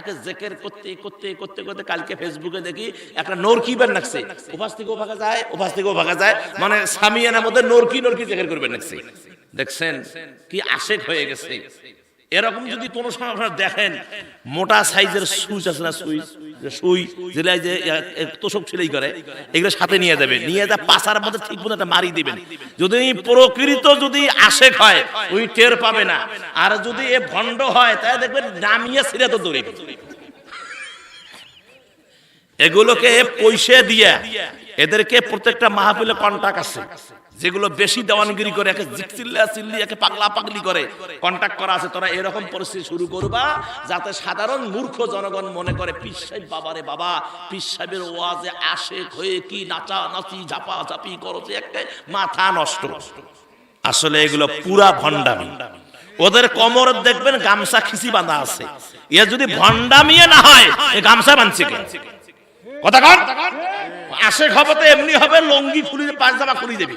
একে জেকের করতে করতে করতে করতে কালকে ফেসবুকে দেখি একটা নরকিবার নাকছে। উপাস থেকেও ভাগা যায় উপাস থেকেও ভাগা যায় মানে সামিয়ানার মধ্যে নরকি নরকি জেকের করবেন নাকছে। দেখছেন কি আশেক হয়ে গেছে। এরকম যদি কোনো সময় আপনারা দেখেন, মোটা সাইজের সুইচ আছে না সুইচ সুই যেটা এই যে তোষক ছেলেই করে, এগুলো সাথে নিয়ে যাবে। নিয়ে যা পাশার মধ্যে ঠিক মতো একটা মারি দিবেন। যদি প্রকৃত যদি আশেক হয়, ওই টের পাবে না। আর যদি এ ভণ্ড হয়, তাহলে দেখবেন নামিয়ে ছিঁড়ে তো দৌড়ে এগুলোকে পয়সা দিয়ে, এদেরকে প্রত্যেকটা মাহফিলে কন্টাক্ট আছে। যেগুলো বেশি দেওয়ানগিরি করে, একে জিকচিল্লা চিল্লি একে পাগলা পাগলি করে। কন্টাক্ট করা আছে, তোরা এরকম পরিস্থিতি শুরু করবা যাতে সাধারণ মূর্খ জনগণ মনে করে পীর সাহেব, বাবারে বাবা পীর সাহেবের ওয়াজে আসে হয়ে কি নাচা নাচি, ঝাপা ঝাপি করছে একটা মাথা নষ্ট। আসলে এগুলো পুরা ভণ্ডামি। ওদের কোমর দেখবেন গামছা খিচি বাঁধা আছে। এ যদি ভণ্ডামিয়ে না হয় গামছা বাঁধছে কে? আসে খাবতে এমনি হবে, লঙ্গি খুলি জামা খুলি দেবে।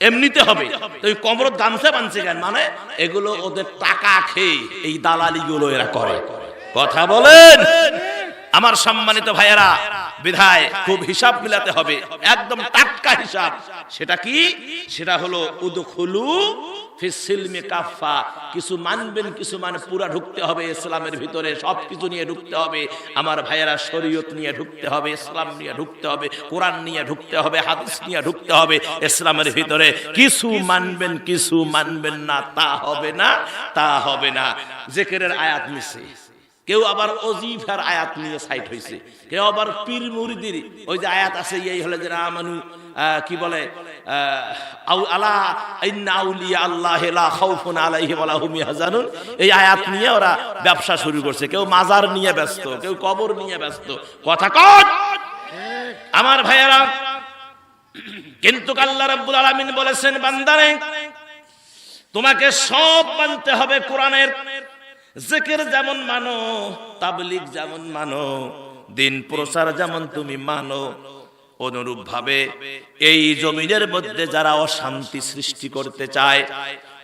এমনিতে হবে। তো ওই কমরত গামছা বানছে কেন? মানে এগুলো ওদের টাকা খেয়ে এই দালালি গুলো এরা করে। কথা বলেন। আমার সম্মানিত ভাইয়েরা বিধায় খুব হিসাব মিলাতে হবে, একদম টাটকা হিসাব। সেটা কি? সেটা হলো, উদখুলু কিছু মানবেন, কিছু মানে পুরা ঢুকতে হবে ইসলামের ভিতরে সব কিছু নিয়ে ঢুকতে হবে। আমার ভাইয়েরা শরীয়ত নিয়ে ঢুকতে হবে, ইসলাম নিয়ে ঢুকতে হবে, কোরআন নিয়ে ঢুকতে হবে, হাদিস নিয়ে ঢুকতে হবে ইসলামের ভিতরে। কিছু মানবেন কিছু মানবেন না, তা হবে না, তা হবে না। জেকেরের আয়াত মিশে কেউ আবার অজিফার আয়াত নিয়ে সাইট হয়েছে কেউ আবার পীর মুরিদির, ওই যে আয়াত আছে, এই হলে যে আমানু কি বলে আলা, ইন্না আউলিয়া আল্লাহ লা খাউফুন আলাইহিম ওয়া লাহুম ইয়াহজানুন। এই আয়াত নিয়ে ওরা ব্যবসা শুরু করছে। কেউ মাজার নিয়ে ব্যস্ত, কেউ কবর নিয়ে ব্যস্ত। কথা কট আমার ভাইয়েরা, কিন্তু আল্লাহ রাব্বুল আলামিন বলেছেন, বান্দারে, তোমাকে সব মানতে হবে কোরআনের জেকের যেমন মানো, তাবলিগ যেমন মানো, দিন প্রসার যেমন তুমি মানো অনুরূপ ভাবে এই জমিনের মধ্যে যারা অশান্তি সৃষ্টি করতে চায়,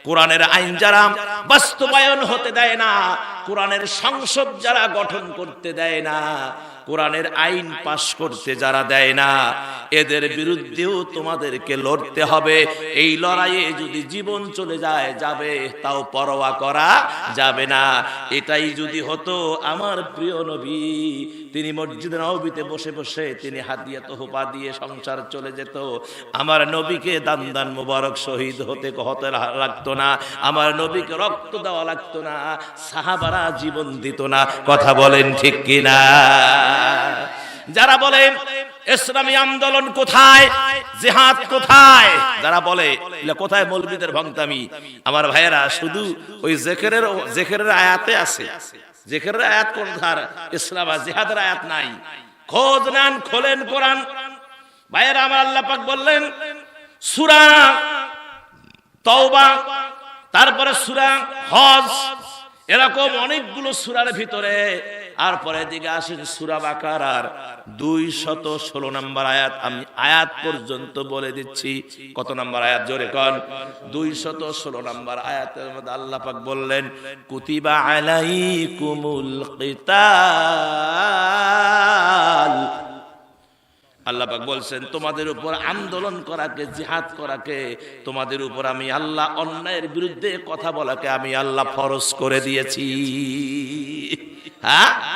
কোরআনের আইন যারা বাস্তবায়ন হতে দেয় না কোরআনের সংসদ যারা গঠন করতে দেয় না, কোরআনের আইন পাশ করতে যারা দেয় না, এদের বিরুদ্ধেও তোমাদেরকে লড়তে হবে। এই লড়াইয়ে যদি জীবন চলে যায়, যাবে, তাও পরোয়া করা যাবে না। এটাই যদি হতো, আমার প্রিয় নবী, তিনি মসজিদ নবীতে বসে বসে তিনি হাদিয়া তোহপা দিয়ে সংসার চলে যেত। আমার নবীকে দান দান মুবারক শহীদ হতে হতে লাগতো না। আমার নবীকে রক্ত দেওয়া লাগতো না। সাহাবারা জীবন দিত না। কথা বলেন ঠিক কিনা? যারা বলে, ইসলামী আন্দোলন কোথায়? জেহাদ কোথায়? যারা বলে কোথায় মৌলবীদের ভংতামি আমার ভাইয়েরা, শুধু ওই জেকেরের জেকেরের আয়াতে আছে। জেকেরের আয়াত কোন ধার? ইসলাম জেহাদের আয়াত নাই। খোঁজ নেন, খোলেন কোরআন। ভাইয়েরা, আমার আল্লাহ পাক বললেন, সূরা তওবা, তারপরে সূরা হজ এরকম অনেকগুলো সুরার ভিতরে, আর পরে দিকে আসেন সুরা বাকার আর দুই শত ষোলো নম্বর আয়াত। আমি আয়াত পর্যন্ত বলে দিচ্ছি। কত নম্বর আয়াত? জোরে কন। দুই শত ষোলো নম্বর আয়াতের মধ্যে আল্লাহ পাক বললেন, কুতিবা আলাই কুমুল আল্লাহ পাক বলছেন, তোমাদের উপর আন্দোলন করাকে, জিহাদ করাকে, তোমাদের উপর আমি আল্লাহ অন্যায়ের বিরুদ্ধে কথা বলাকে আমি আল্লাহ ফরজ করে দিয়েছি। হ্যাঁ?